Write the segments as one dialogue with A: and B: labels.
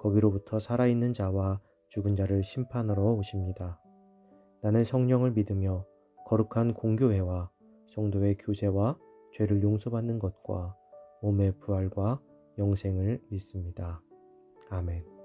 A: 거기로부터 살아있는 자와 죽은 자를 심판하러 오십니다. 나는 성령을 믿으며 거룩한 공교회와 성도의 교제와 죄를 용서받는 것과 몸의 부활과 영생을 믿습니다. 아멘.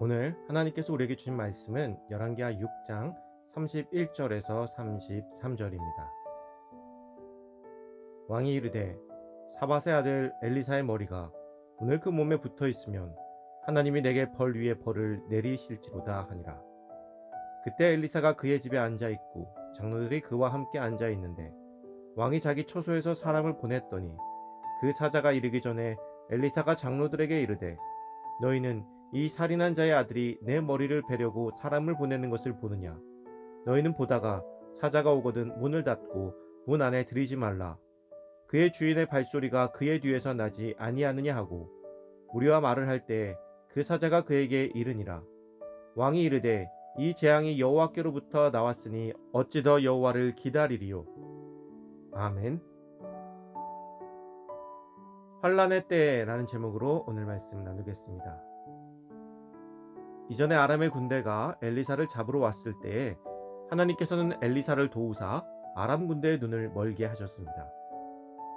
A: 오늘 하나님께서 우리에게 주신 말씀은 열왕기하 6장 31절에서 33절입니다. 왕이 이르되 사바세 아들 엘리사의 머리가 오늘 그 몸에 붙어 있으면 하나님이 내게 벌 위에 벌을 내리실지로다 하니라. 그때 엘리사가 그의 집에 앉아 있고 장로들이 그와 함께 앉아 있는데 왕이 자기 처소에서 사람을 보냈더니 그 사자가 이르기 전에 엘리사가 장로들에게 이르되 너희는 이 살인한 자의 아들이 내 머리를 베려고 사람을 보내는 것을 보느냐? 너희는 보다가 사자가 오거든 문을 닫고 문 안에 들이지 말라. 그의 주인의 발소리가 그의 뒤에서 나지 아니하느냐 하고 우리와 말을 할 때 그 사자가 그에게 이르니라. 왕이 이르되 이 재앙이 여호와께로부터 나왔으니 어찌 더 여호와를 기다리리요. 아멘. 환란의 때라는 제목으로 오늘 말씀 나누겠습니다. 이전에 아람의 군대가 엘리사를 잡으러 왔을 때에 하나님께서는 엘리사를 도우사 아람 군대의 눈을 멀게 하셨습니다.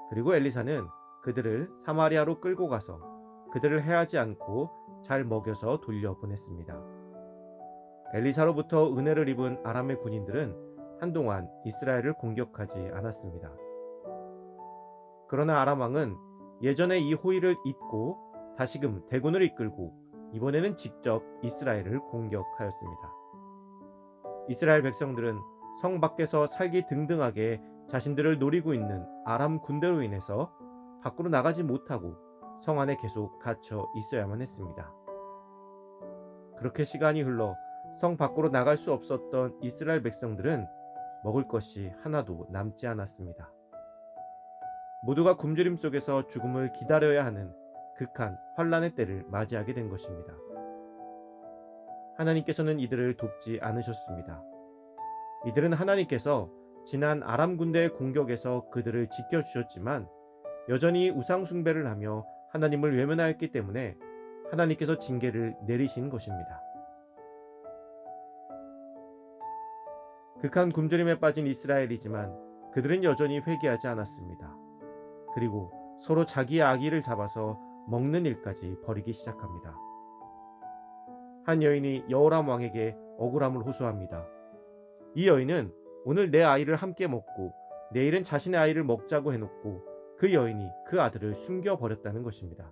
A: 그리고 엘리사는 그들을 사마리아로 끌고 가서 그들을 해하지 않고 잘 먹여서 돌려보냈습니다. 엘리사로부터 은혜를 입은 아람의 군인들은 한동안 이스라엘을 공격하지 않았습니다. 그러나 아람 왕은 예전의 이 호의를 잊고 다시금 대군을 이끌고 이번에는 직접 이스라엘을 공격하였습니다. 이스라엘 백성들은 성 밖에서 살기 등등하게 자신들을 노리고 있는 아람 군대로 인해서 밖으로 나가지 못하고 성 안에 계속 갇혀 있어야만 했습니다. 그렇게 시간이 흘러 성 밖으로 나갈 수 없었던 이스라엘 백성들은 먹을 것이 하나도 남지 않았습니다. 모두가 굶주림 속에서 죽음을 기다려야 하는 극한 환란의 때를 맞이하게 된 것입니다. 하나님께서는 이들을 돕지 않으셨습니다. 이들은 하나님께서 지난 아람 군대의 공격에서 그들을 지켜주셨지만 여전히 우상 숭배를 하며 하나님을 외면하였기 때문에 하나님께서 징계를 내리신 것입니다. 극한 굶주림에 빠진 이스라엘이지만 그들은 여전히 회개하지 않았습니다. 그리고 서로 자기의 아기를 잡아서 먹는 일까지 벌이기 시작합니다. 한 여인이 여호람 왕에게 억울함을 호소합니다. 이 여인은 오늘 내 아이를 함께 먹고 내일은 자신의 아이를 먹자고 해놓고 그 여인이 그 아들을 숨겨 버렸다는 것입니다.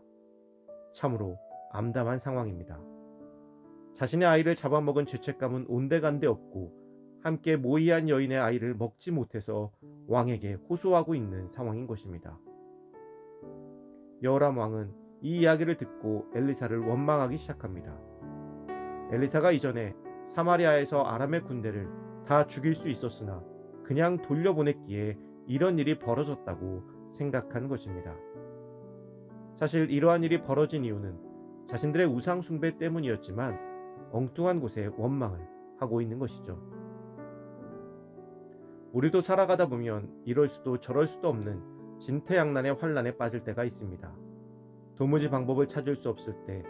A: 참으로 암담한 상황입니다. 자신의 아이를 잡아먹은 죄책감은 온데간데 없고 함께 모의한 여인의 아이를 먹지 못해서 왕에게 호소하고 있는 상황인 것입니다. 여호람 왕은 이 이야기를 듣고 엘리사를 원망하기 시작합니다. 엘리사가 이전에 사마리아에서 아람의 군대를 다 죽일 수 있었으나 그냥 돌려보냈기에 이런 일이 벌어졌다고 생각한 것입니다. 사실 이러한 일이 벌어진 이유는 자신들의 우상 숭배 때문이었지만 엉뚱한 곳에 원망을 하고 있는 것이죠. 우리도 살아가다 보면 이럴 수도 저럴 수도 없는 진퇴양난의 환란에 빠질 때가 있습니다. 도무지 방법을 찾을 수 없을 때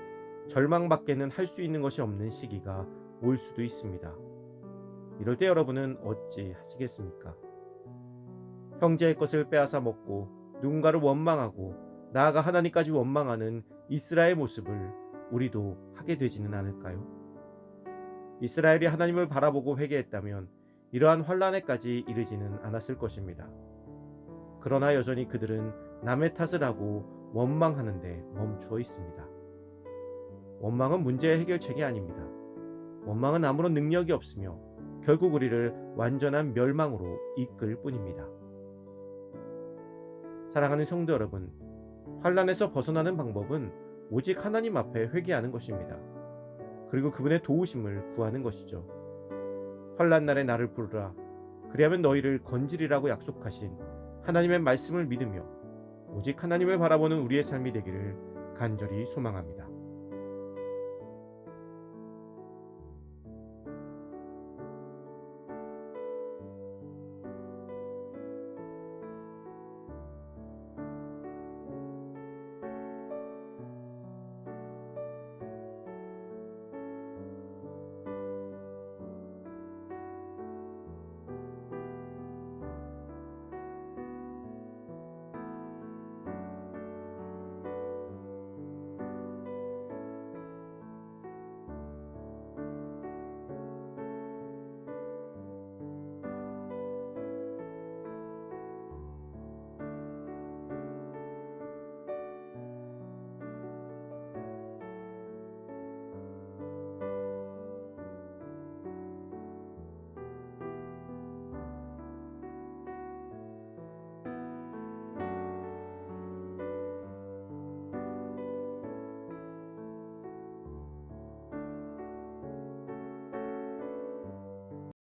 A: 절망밖에는 할 수 있는 것이 없는 시기가 올 수도 있습니다. 이럴 때 여러분은 어찌 하시겠습니까? 형제의 것을 빼앗아 먹고 누군가를 원망하고 나아가 하나님까지 원망하는 이스라엘 모습을 우리도 하게 되지는 않을까요? 이스라엘이 하나님을 바라보고 회개했다면 이러한 환란에까지 이르지는 않았을 것입니다. 그러나 여전히 그들은 남의 탓을 하고 원망하는데 멈추어 있습니다. 원망은 문제의 해결책이 아닙니다. 원망은 아무런 능력이 없으며 결국 우리를 완전한 멸망으로 이끌 뿐입니다. 사랑하는 성도 여러분, 환란에서 벗어나는 방법은 오직 하나님 앞에 회개하는 것입니다. 그리고 그분의 도우심을 구하는 것이죠. 환란 날에 나를 부르라. 그리하면 너희를 건지리라고 약속하신 하나님의 말씀을 믿으며 오직 하나님을 바라보는 우리의 삶이 되기를 간절히 소망합니다.